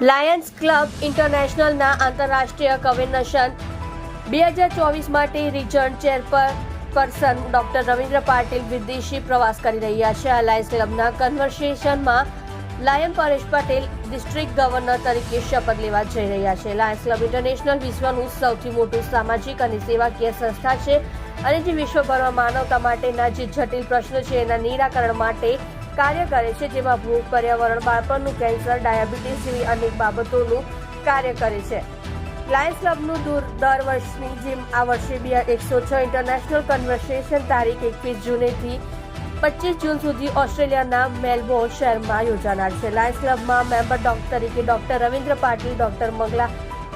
Lions club ઇન્ટરનેશનલના આંતરરાષ્ટ્રીય convention બે હજાર ચોવીસ માટે region chairperson doctor Ravindra Patil વિદેશી પ્રવાસ કરી રહ્યા છે. આ લાયન્સ ક્લબના કન્વર્સેશનમાં lion Paresh Patel district governor તરીકે શપથ લેવા જઈ રહ્યા છે. લાયન્સ ક્લબ ઇન્ટરનેશનલ વિશ્વનું સૌથી મોટું સામાજિક અને સેવાકીય સંસ્થા છે અને જે વિશ્વભરમાં માનવતા માટેના જે જટિલ પ્રશ્નો છે એના નિરાકરણ માટે કાર્ય કરે છે, જેમાં ભૂખ પર્યાવરણ, બાળપણનું કેન્સર, ડાયાબિટીસ જેવી અનેક બાબતોનું કાર્ય કરે છે. લાયન્સ ક્લબનું દૂર દર વર્ષની જેમ આ વર્ષે બે એકસો છ ઇન્ટરનેશનલ કન્વર્સેશન તારીખ એકવીસ જૂનેથી પચીસ જૂન સુધી ઓસ્ટ્રેલિયાના મેલબોર્ન શહેરમાં યોજાનાર છે. લાયન્સ ક્લબમાં મેમ્બર ડોક્ટર તરીકે doctor Ravindra Patil, doctor Mangala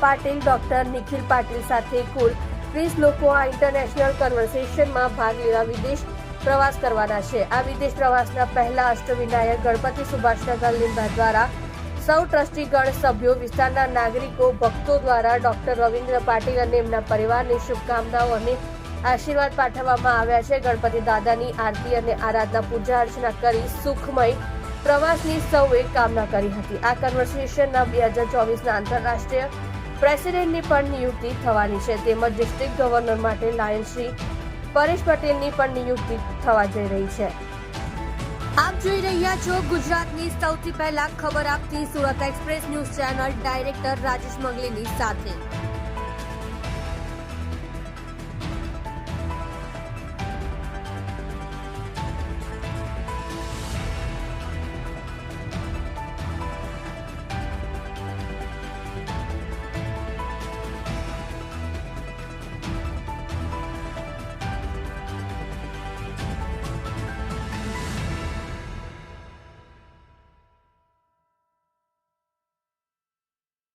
Patil, doctor Nikhil Patil સાથે કુલ ત્રીસ લોકો આ ઇન્ટરનેશનલ કન્વર્સેશનમાં ભાગ લેવા વિદેશ પ્રવાસ કરવાના છે. આ વિદેશ પ્રવાસના પહેલા અષ્ટવિનાયક ગણપતિ સુભાષનગર લીંબા દ્વારા સૌ ટ્રસ્ટીગણ સભ્યો, વિસ્તારના નાગરિકો, ભક્તો દ્વારા ડોક્ટર રવિન્દ્ર પાટીલ અને એમના પરિવારને શુભકામનાઓ અને આશીર્વાદ પાઠવવામાં આવ્યા છે. ગણપતિ દાદાની આરતી અને આરાધના પૂજા અર્ચના કરી સુખમય પ્રવાસની સૌએ કામના કરી હતી. આ કન્વર્સેશનના બે હજાર ચોવીસના આંતરરાષ્ટ્રીય પ્રેસિડેન્ટની પણ નિયુક્તિ થવાની છે. તેમજ ડિસ્ટ્રિક્ટ ગવર્નર માટે લાયન પરેશ પટેલની પણ નિયુક્તિ થવા જઈ રહી છે. આપ જોઈ રહ્યા છો ગુજરાતની સૌથી પહેલા ખબર આપતી Surat express news channel director Rajesh મંગલીની સાથે.